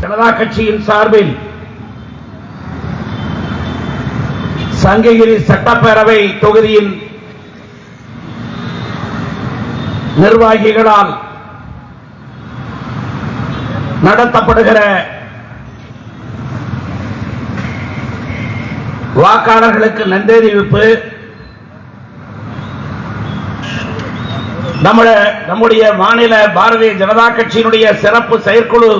ஜனதா கட்சியின் சார்பில் சங்ககிரி சட்டப்பேரவை தொகுதியின் நிர்வாகிகளால் நடத்தப்படுகிற வாக்காளர்களுக்கு நன்றறிவிப்பு நம்முடைய நம்முடைய மாநில பாரதிய ஜனதா கட்சியினுடைய சிறப்பு செயற்குழு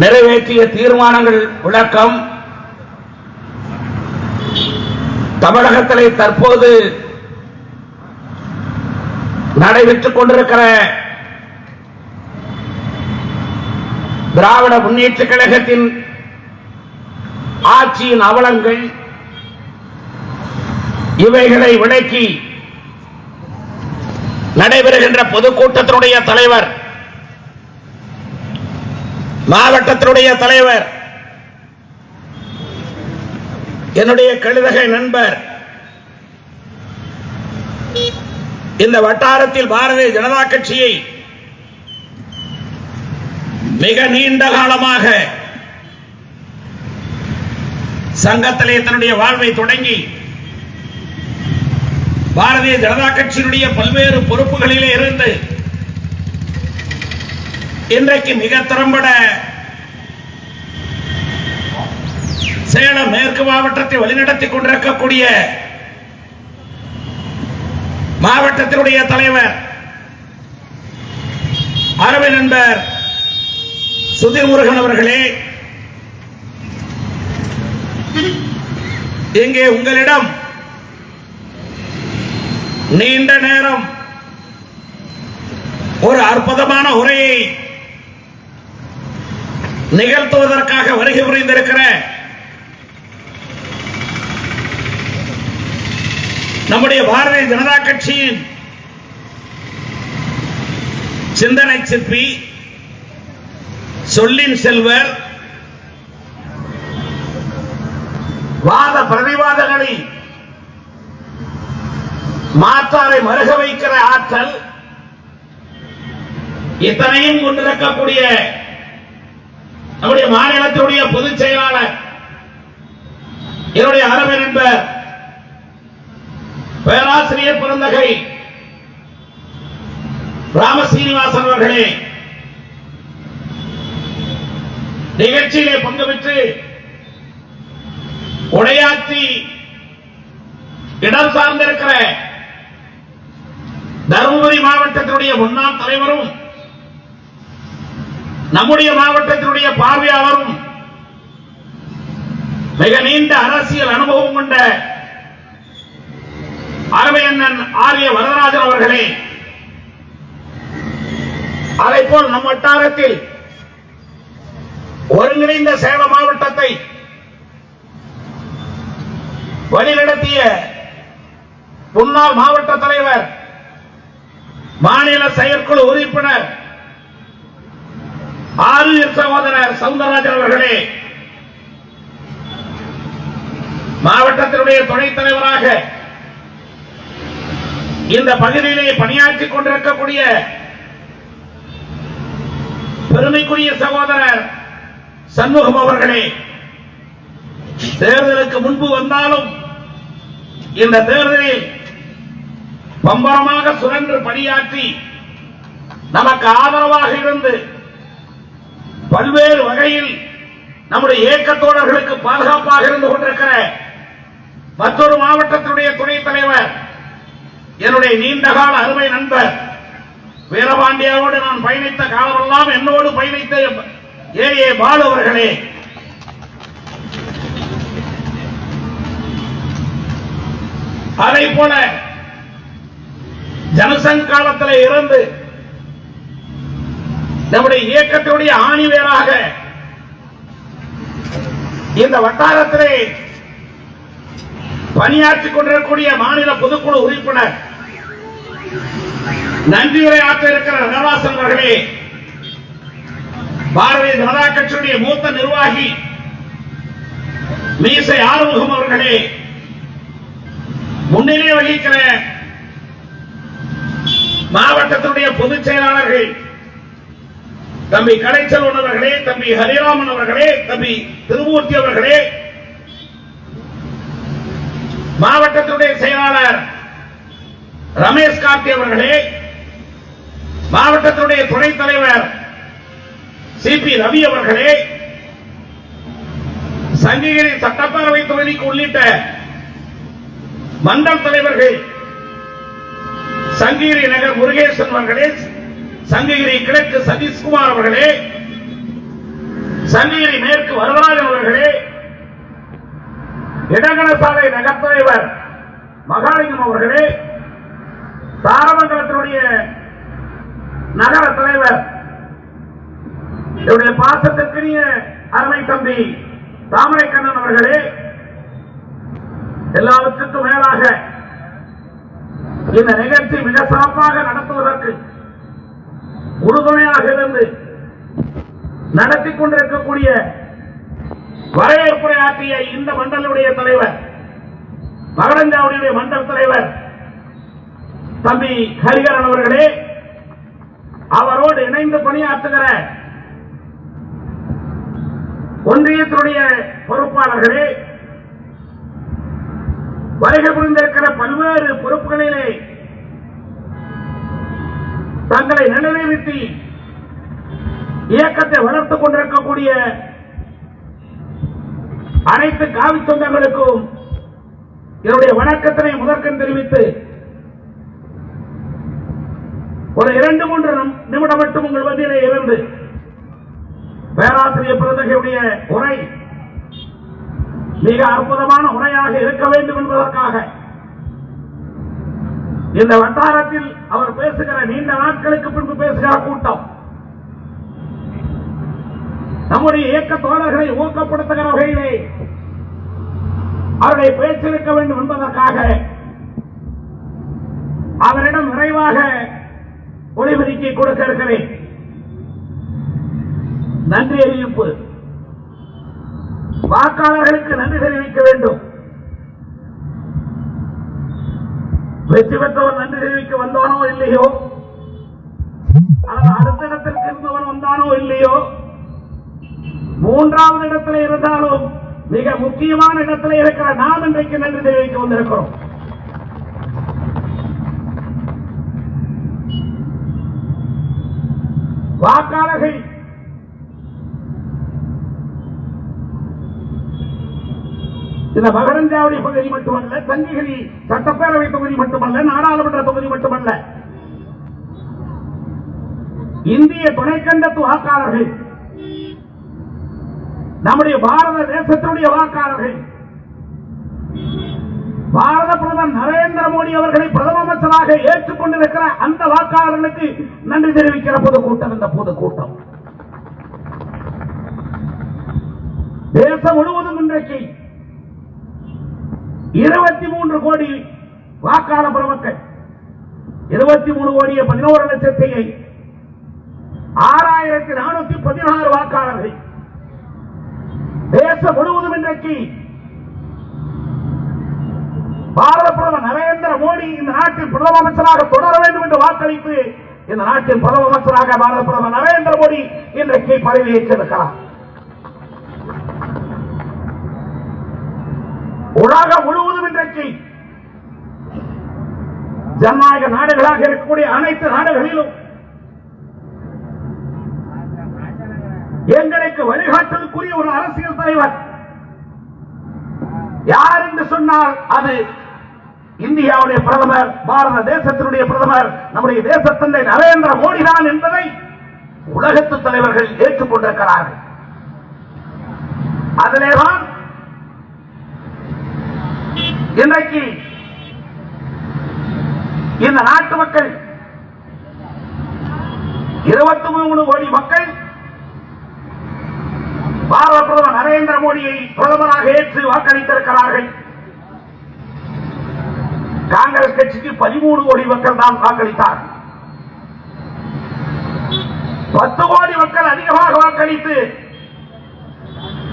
நிறைவேற்றிய தீர்மானங்கள் விளக்கம். தமிழகத்திலே தற்போது நடைபெற்றுக் கொண்டிருக்கிற திராவிட முன்னேற்ற கழகத்தின் ஆட்சியின் அவலங்கள் இவைகளை விளக்கி நடைபெறுகின்ற பொதுக்கூட்டத்தினுடைய தலைவர் மாவட்டத்தினுடைய தலைவர் என்னுடைய கழுதகை நண்பர் இந்த வட்டாரத்தில் பாரதிய ஜனதா கட்சியை மிக நீண்ட காலமாக சங்கத்திலே தன்னுடைய வாழ்வை தொடங்கி பாரதிய ஜனதா கட்சியினுடைய பல்வேறு பொறுப்புகளிலே இருந்து இன்றைக்கு மிக திறம்பட சேலம் மேற்கு மாவட்டத்தை வழிநடத்திக் கொண்டிருக்கக்கூடிய மாவட்டத்தினுடைய தலைவர் அருமை நண்பர் சுதீர் முருகன் அவர்களே இங்கே உங்களிடம் நீண்ட நேரம் ஒரு அற்புதமான உரையை நிகழ்த்துவதற்காக வருகை புரிந்திருக்கிற நம்முடைய பாரதிய ஜனதா கட்சியின் சிந்தனை சிற்பி சொல்லின் செல்வர் வாத பிரதிவாதங்களை மாற்றாரை மருக வைக்கிற ஆற்றல் இத்தனையும் கொண்டிருக்கக்கூடிய நம்முடைய மாநிலத்தினுடைய பொதுச் செயலாளர் என்னுடைய அரபு நண்பர் பேராசிரியர் பிறந்தகை ராமசீனிவாசன் அவர்களே நிகழ்ச்சியிலே பங்கு பெற்று உடையாற்றி இடம் சார்ந்திருக்கிற தருமபுரி மாவட்டத்தினுடைய முன்னாள் தலைவரும் நம்முடைய மாவட்டத்தினுடைய பார்வையாளரும் மிக நீண்ட அரசியல் அனுபவம் கொண்ட அருமையண்ணன் ஆரிய வரதராஜன் அவர்களே அதை போல் நம் வட்டாரத்தில் ஒருங்கிணைந்த சேலம் மாவட்டத்தை வழிநடத்திய முன்னாள் மாவட்ட தலைவர் மாநில செயற்குழு உறுப்பினர் ஆரியர் சகோதரர் சவுந்தரராஜன் அவர்களே மாவட்டத்தினுடைய துணைத் தலைவராக இந்த பகுதியிலே பணியாற்றிக் கொண்டிருக்கக்கூடிய பெருமைக்குரிய சகோதரர் சண்முகம் அவர்களே தேர்தலுக்கு முன்பு வந்தாலும் இந்த தேர்தலில் பம்பரமாக சுழன்று பணியாற்றி நமக்கு ஆதரவாக இருந்து பல்வேறு வகையில் நம்முடைய இயக்க தோழர்களுக்கு பாதுகாப்பாக இருந்து கொண்டிருக்கிற மற்றொரு மாவட்டத்தினுடைய துணைத் தலைவர் என்னுடைய நீண்டகால அருமை நண்பர் வீரபாண்டியாவோடு நான் பயணித்த காலமெல்லாம் என்னோடு பயணித்த ஏ. ஏ. பாலு அவர்களே. அதை போல ஜனசங் காலத்தில் இருந்து நம்முடைய இயக்கத்தினுடைய ஆணிவேராக இந்த வட்டாரத்திலே பணியாற்றிக் கொண்டிருக்கக்கூடிய மாநில பொதுக்குழு உறுப்பினர் நன்றியுரை ஆற்ற இருக்கிற நடராசன் அவர்களே பாரதிய ஜனதா கட்சியுடைய மூத்த நிர்வாகி மீசை ஆறுமுகம் அவர்களே முன்னிலை வகிக்கிற மாவட்டத்தினுடைய பொதுச் செயலாளர்கள் தம்பி கலைச்செல்வன் அவர்களே தம்பி ஹரிராமன் அவர்களே தம்பி திருமூர்த்தி அவர்களே. மாவட்டத்துடைய செயலாளர் ரமேஷ் கார்த்தி அவர்களே. மாவட்டத்துடைய துணைத் தலைவர் சி பி ரவி அவர்களே. சங்ககிரி சட்டப்பேரவை தொகுதிக்கு உள்ளிட்ட மண்டல் தலைவர்கள் சங்ககிரி நகர் முருகேசன் அவர்களே. சங்ககிரி கிழக்கு சதீஷ்குமார் அவர்களே சங்ககிரி மேற்கு வரதராஜன் அவர்களே இடங்கண சாலை நகர் மகாலிங்கம் அவர்களே தாரமங்கலத்தினுடைய நகர தலைவர் என்னுடைய பாசத்திற்குரிய அருமை தம்பி தாமரை கண்ணன் அவர்களே எல்லாவற்றுக்கும் மேலாக இந்த நிகழ்ச்சி மிக சிறப்பாக நடத்துவதற்கு உறுதுணையாக இருந்து நடத்தி கொண்டிருக்கக்கூடிய வரவேற்புரை ஆற்றிய இந்த மண்டலுடைய தலைவர் மகரஞ்சாவுடைய மண்டல் தலைவர் தம்பி ஹரிகரன் அவர்களே அவரோடு இணைந்து பணியாற்றுகிற ஒன்றியத்தினுடைய பொறுப்பாளர்களே வருகை புரிந்திருக்கிற பல்வேறு பொறுப்புகளிலே தங்களை நிலைநிறுத்தி இயக்கத்தை வளர்த்துக் கொண்டிருக்கக்கூடிய அனைத்து காவி சொந்தங்களுக்கும் என்னுடைய வணக்கத்தினை முதற்கண் தெரிவித்து ஒரு இரண்டு மூன்று நிமிடம் மட்டும் உங்கள் மத்தியிலே இருந்து பேராசிரியர் பிரதகையுடைய உரை மிக அற்புதமான உரையாக இருக்க வேண்டும் என்பதற்காக இந்த வட்டாரத்தில் அவர் பேசுகிற நீண்ட நாட்களுக்கு பின்பு பேசுகிற கூட்டம். நம்முடைய இயக்க தோழர்களை ஊக்கப்படுத்துகிற வகையிலே அவர்களை பேச்சிருக்க வேண்டும் என்பதற்காக அவரிடம் விரைவாக ஒளிபெருக்கி கொடுக்க இருக்கிறேன். நன்றி அறிவிப்பு. வாக்காளர்களுக்கு நன்றி தெரிவிக்க வேண்டும். வெற்றி பெற்றவன் நன்றி தெரிவிக்க வந்தானோ இல்லையோ? அல்லது அடுத்த இடத்திற்கு இருந்தவன் வந்தானோ இல்லையோ? மூன்றாவது இடத்துல இருந்தாலும் மிக முக்கியமான இடத்துல இருக்கிற நாம் இன்றைக்கு நன்றி தெரிவிக்க வந்திருக்கிறோம். வாக்காளர்கள் இந்த மகரஞ்சாவடி பகுதி மட்டுமல்ல சங்ககிரி சட்டப்பேரவை தொகுதி மட்டுமல்ல நாடாளுமன்ற தொகுதி மட்டுமல்ல. இந்திய துணைக்கண்டத்து வாக்காளர்கள் நம்முடைய பாரத தேசத்தினுடைய வாக்காளர்கள் பாரத பிரதமர் நரேந்திர மோடி அவர்களை பிரதம அமைச்சராக ஏற்றுக்கொண்டிருக்கிற அந்த வாக்காளர்களுக்கு நன்றி தெரிவிக்கிற பொதுக்கூட்டம் இந்த பொதுக்கூட்டம். தேசம் முழுவதும் இன்றைக்கு இருபத்தி மூன்று கோடி வாக்காளர் பெருமக்கள் இருபத்தி மூணு கோடியே பதினோரு லட்சத்தி ஆறாயிரத்தி நானூத்தி பதினாறு வாக்காளர்கள் தேசம் முழுவதும் இன்றைக்கு பாரத பிரதமர் நரேந்திர மோடி இந்த நாட்டின் பிரதம அமைச்சராக தொடர வேண்டும் என்று வாக்களித்து இந்த நாட்டின் பிரதம அமைச்சராக பாரத பிரதமர் நரேந்திர மோடி இன்றைக்கு பதவியேற்றிருக்கிறார் உலகம் இன்றைக்கு ஜனநாயக நாடுகளாக இருக்கக்கூடிய அனைத்து நாடுகளிலும் எங்களுக்கு வழிகாட்டலுக்குரிய ஒரு அரசியல் தலைவர். யார் என்று சொன்னால் அது இந்தியாவுடைய பிரதமர் பாரத தேசத்தினுடைய பிரதமர் நம்முடைய தேசத்தந்தை நரேந்திர மோடி தான் என்பதை உலகத்து தலைவர்கள் ஏற்றுக்கொண்டிருக்கிறார்கள். அதிலேதான் இன்றைக்கு இந்த நாட்டு மக்கள் இருபத்தி மூணு கோடி மக்கள் பாரத பிரதமர் நரேந்திர மோடியை பிரதமராக ஏற்று வாக்களித்திருக்கிறார்கள். காங்கிரஸ் கட்சிக்கு பதிமூணு கோடி மக்கள் தான் வாக்களித்தார். பத்து கோடி மக்கள் அதிகமாக வாக்களித்து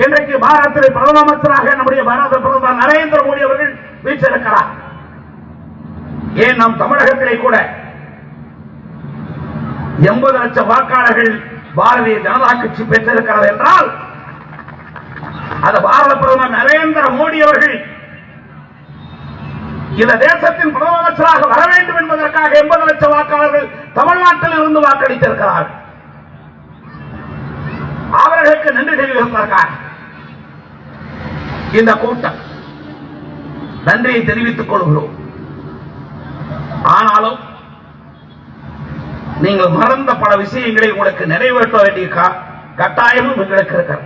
இன்றைக்கு பாரதத்தில் பிரதம அமைச்சராக நம்முடைய பாரத பிரதமர் நரேந்திர மோடி அவர்கள் வீற்றிருக்கிறார் ஏன் நம் தமிழகத்திலே கூட எண்பது லட்சம் வாக்காளர்கள் பாரதிய ஜனதா கட்சி பெற்றிருக்கிறது என்றால் அது பாரத பிரதமர் நரேந்திர மோடி அவர்கள் இந்த தேசத்தின் பிரதம அமைச்சராக வர வேண்டும் என்பதற்காக எண்பது லட்சம் வாக்காளர்கள் தமிழ்நாட்டில் இருந்து வாக்களித்திருக்கிறார்கள் அவர்களுக்கு நன்றி தெரிவிப்பதற்காக இந்த கூட்டம் நன்றியை தெரிவித்துக் கொள்கிறோம். ஆனாலும் நீங்கள் மறந்த பல விஷயங்களை உங்களுக்கு நிறைவேற்ற வேண்டிய கட்டாயமும் எங்களுக்கு இருக்கிறது.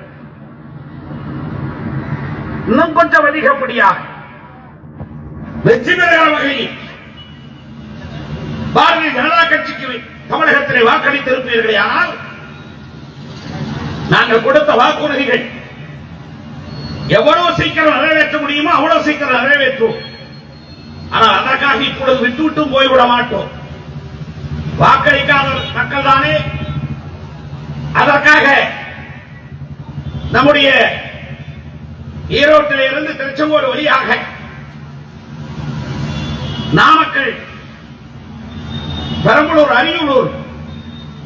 இன்னும் கொஞ்சம் அதிகப்படியாக. வெற்றி பெறுகிற வகையில் பாரதிய ஜனதா கட்சிக்கு தமிழகத்திலே வாக்களித்திருப்பீர்களே ஆனால் நாங்கள் கொடுத்த வாக்குறுதிகள் எவ்வளவு சீக்கிரம் நிறைவேற்ற முடியுமோ அவ்வளவு சீக்கிரம் நிறைவேற்றும். ஆனால் அதற்காக இப்பொழுது விட்டுவிட்டும் போய்விட மாட்டோம். வாக்களிக்காத மக்கள் தானே அதற்காக நம்முடைய ஈரோட்டில் இருந்து திருச்செங்கோடு வழியாக நாமக்கல் பெரம்பலூர் அரியலூர்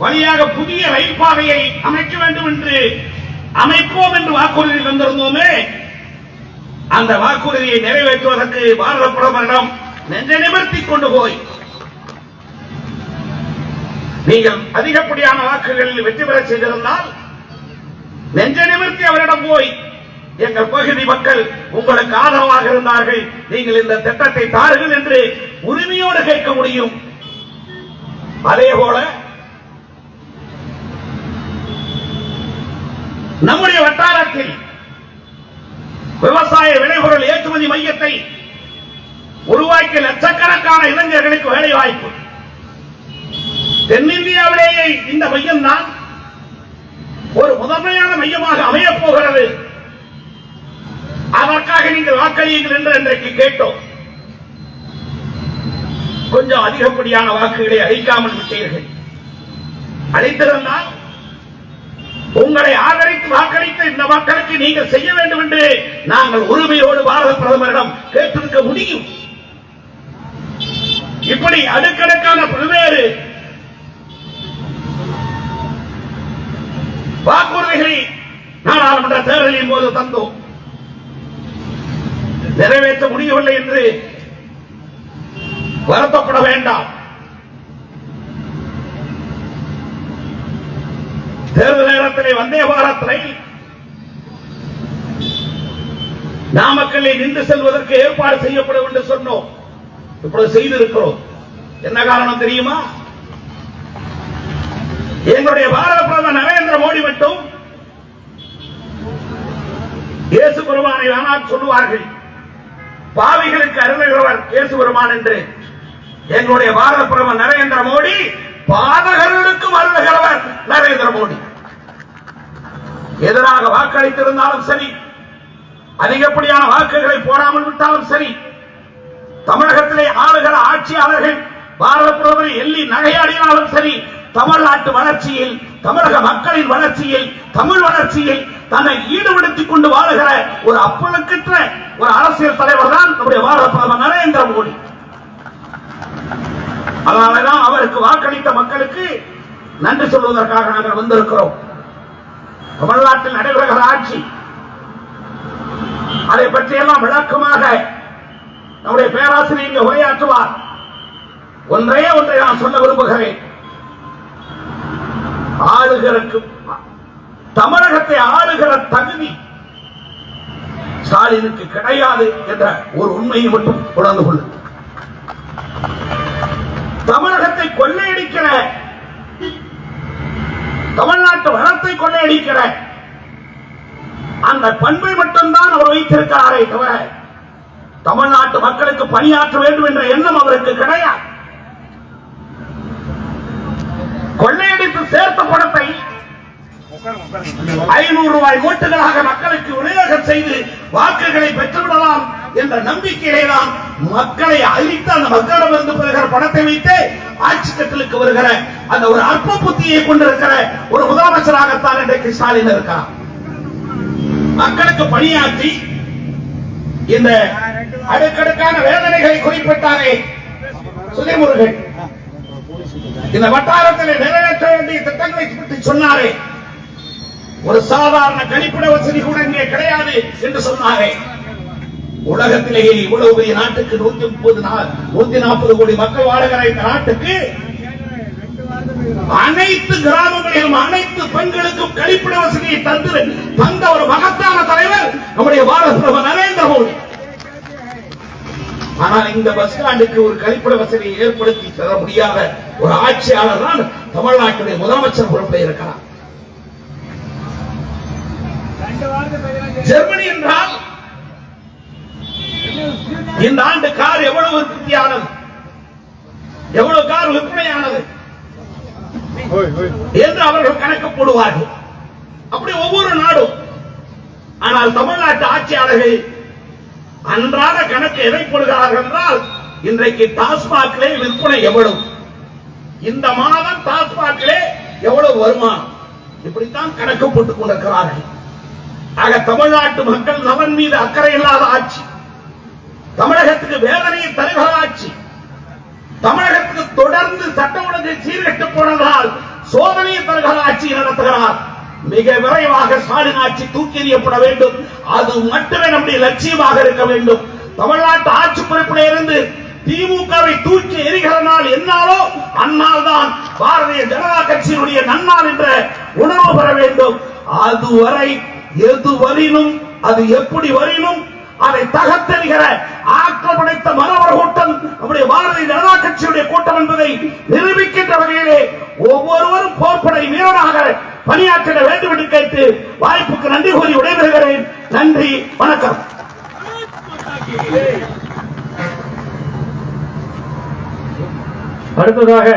வழியாக புதிய ரயில் பாதையை அமைக்க வேண்டும் என்று அமைப்போம் என்று வாக்குறுதி தந்திருந்தோமே. அந்த வாக்குறுதியை நிறைவேற்றுவதற்கு பாரத பிரதமரிடம் நெஞ்ச நிமிர்த்தி கொண்டு போய். நீங்கள் அதிகப்படியான வாக்குகளில் வெற்றி பெற செய்திருந்தால் நெஞ்ச நிமிர்த்தி அவரிடம் போய் எங்கள் பகுதி மக்கள் உங்களுக்கு ஆதரவாக இருந்தார்கள். நீங்கள் இந்த திட்டத்தை தாருங்கள் என்று உரிமையோடு கேட்க முடியும். அதே போல நம்முடைய வட்டாரத்தில் விவசாய விளைபொருள் ஏற்றுமதி மையத்தை உருவாக்கி லட்சக்கணக்கான இளைஞர்களுக்கு வேலை வாய்ப்பு தென்னிந்தியாவிலேயே இந்த மையம் தான் ஒரு முதன்மையான மையமாக அமையப் போகிறது அதற்காக நீங்கள் வாக்களியுங்கள் என்று இன்றைக்கு கேட்டோம். கொஞ்சம் அதிகப்படியான வாக்குகளை அளிக்காமல் விட்டீர்கள். அளித்திருந்தால் உங்களை ஆதரித்து வாக்களித்து இந்த மக்களுக்கு நீங்கள் செய்ய வேண்டும் என்று நாங்கள் உரிமையோடு பாரத பிரதமரிடம் கேட்டிருக்க முடியும். இப்படி அடுக்கடுக்கான பல்வேறு வாக்குறுதிகளை நாடாளுமன்ற தேர்தலின் போது தந்தோம். நிறைவேற்ற முடியவில்லை என்று வருத்தப்பட வேண்டாம். தேர்தல் நேரத்திலே வந்தே பாரத் ரயில் நாமக்கல்லை நின்று செல்வதற்கு ஏற்பாடு செய்யப்படும் என்று சொன்னோம். இப்பொழுது செய்திருக்கிறோம். என்ன காரணம் தெரியுமா? எங்களுடைய பாரத பிரதமர் நரேந்திர மோடி மட்டும் இயேசு பெருமானை ஆனால் சொல்லுவார்கள். பாவிகளுக்கு அருளுகிறவர் இயேசு பெருமான் என்று. எங்களுடைய பாரத பிரதமர் நரேந்திர மோடி பாதகர்களுக்கும் அருளுகிறவர் நரேந்திர மோடி. எதிராக வாக்களித்திருந்தாலும் சரி அதிகப்படியான வாக்குகளை போடாமல் விட்டாலும் சரி தமிழகத்திலே ஆளுகிற ஆட்சியாளர்கள் பாரத பிரதமரை எள்ளி நகையாடினாலும் சரி தமிழ்நாட்டு வளர்ச்சியில் தமிழக மக்களின் வளர்ச்சியில் தமிழ் வளர்ச்சியில் தன்னை ஈடுபடுத்திக் கொண்டு வாழுகிற ஒரு அப்பழுக்கற்ற ஒரு அரசியல் தலைவர் தான் நம்முடைய பாரத பிரதமர் நரேந்திர மோடி. அதனாலதான் அவருக்கு வாக்களித்த மக்களுக்கு நன்றி சொல்வதற்காக நாங்கள் வந்திருக்கிறோம். தமிழ்நாட்டில் நடைபெறுகிற ஆட்சி அதை பற்றியெல்லாம் விளக்கமாக நம்முடைய பேராசிரியர் இங்கே உரையாற்றுவார். ஒன்றே ஒன்றை நான் சொல்ல விரும்புகிறேன். ஆளுகிறக்கு தமிழகத்தை ஆளுகிற தகுதி ஸ்டாலினுக்கு கிடையாது என்ற ஒரு உண்மையை மட்டும் உணர்ந்து கொள்ளுங்கள். தமிழகத்தை கொள்ளையடிக்கிற தமிழ்நாட்டு வளத்தை கொள்ளையடிக்கிற அந்த பண்பை மட்டும்தான் அவர் வைத்திருக்கிறாரே தவிர தமிழ்நாட்டு மக்களுக்கு பணியாற்ற வேண்டும் என்ற எண்ணம் அவருக்கு கிடையாது. கொள்ளையடித்து சேர்த்த பணத்தை ஐநூறு ரூபாய் மூட்டுகளாக மக்களுக்கு விநியோகம் செய்து வாக்குகளை பெற்றுவிடலாம். என்ற நம்பிக்கையிலே தான் மக்களை அழித்து அந்த மக்களிடமிருந்து பெறுகிற பணத்தை வைத்து ஆட்சி கட்டலுக்கு வருகிற அந்த ஒரு அற்ப புத்தியை கொண்டிருக்கிற ஒரு முதலமைச்சராகத்தான் இன்றைக்கு ஸ்டாலின் இருக்கிறார் மக்களுக்கு பணியாற்றி இந்த அடுக்கடுக்கான வேதனைகளை குறிப்பிட்டாரே சுதைமுருகன். இந்த வட்டாரத்தில் நிறைவேற்ற வேண்டிய திட்டங்களை பற்றி சொன்னாரே. ஒரு சாதாரண கழிப்பிட வசதி கூட இங்கே கிடையாது என்று சொன்னாரே. உலகத்திலேயே இவ்வளவு பெரிய நாட்டுக்கு நூத்தி முப்பது நூத்தி நாற்பது கோடி மக்கள் வாழுகிற இந்த நாட்டுக்கு அனைத்து கிராமங்களிலும் அனைத்து பெண்களுக்கும் கழிப்பிட வசதியை தந்து தந்த ஒரு மகத்தான தலைவர் நம்முடைய பாரத பிரதமர் நரேந்திர மோடி. ஆனால் இந்த பஸ் ஸ்டாண்டுக்கு ஒரு கழிப்பிட வசதியை ஏற்படுத்தி தர முடியாத ஒரு ஆட்சியாளர் தான் தமிழ்நாட்டுடைய முதலமைச்சர் பொறுப்பில் இருக்கிறார். ஜெர்மனி என்றால் இந்த ஆண்டு கார் எவ்வளவு உற்பத்தியானது எவ்வளவு கார் விற்பனையானது? என்று அவர்கள் கணக்கு போடுவார்கள். அப்படி ஒவ்வொரு நாடும். ஆனால் தமிழ்நாட்டு ஆட்சியாளர்கள் அன்றாட கணக்கு எதை போடுகிறார்கள் என்றால் இன்றைக்கு டாஸ்மாகிலே விற்பனை எவ்வளவு? இந்த மாதம் டாஸ்மாகிலே எவ்வளவு வருமானம்? இப்படித்தான் கணக்கு போட்டுக் கொண்டிருக்கிறார்கள். ஆக தமிழ்நாட்டு மக்கள் நலன் மீது அக்கறை இல்லாத ஆட்சி. தமிழகத்துக்கு வேதனையை தருகிற தமிழகத்துக்கு தொடர்ந்து சட்ட ஒழுங்கை சீர்கட்டு போனதால் சோதனையை தருகிற நடத்துகிறார். மிக விரைவாக ஸ்டாலின் ஆட்சி தூக்கி எறியப்பட வேண்டும். அது மட்டுமே நம்முடைய லட்சியமாக இருக்க வேண்டும். தமிழ்நாட்டு ஆட்சி பொறுப்பில் இருந்து திமுகவை தூக்கி எறிகிற நாள் என்னாலோ அந்நாள் தான் பாரதிய ஜனதா கட்சியினுடைய நன்னாள் என்ற உணர்வு பெற வேண்டும். அதுவரை எது வரினும் அது எப்படி வரினும் அதை தகர்த்தெறிகிற ஆற்றல் படைத்த மனவர் கூட்டம் நம்முடைய பாரதிய ஜனதா கட்சியுடைய கூட்டம் என்பதை நிரூபிக்கின்ற வகையிலே ஒவ்வொருவரும் போர்ப்படை வீரராக பணியாற்றிட வேண்டும் என்று கேட்டு வாய்ப்புக்கு நன்றி கூறி விடைபெறுகிறேன். நன்றி வணக்கம். அடுத்ததாக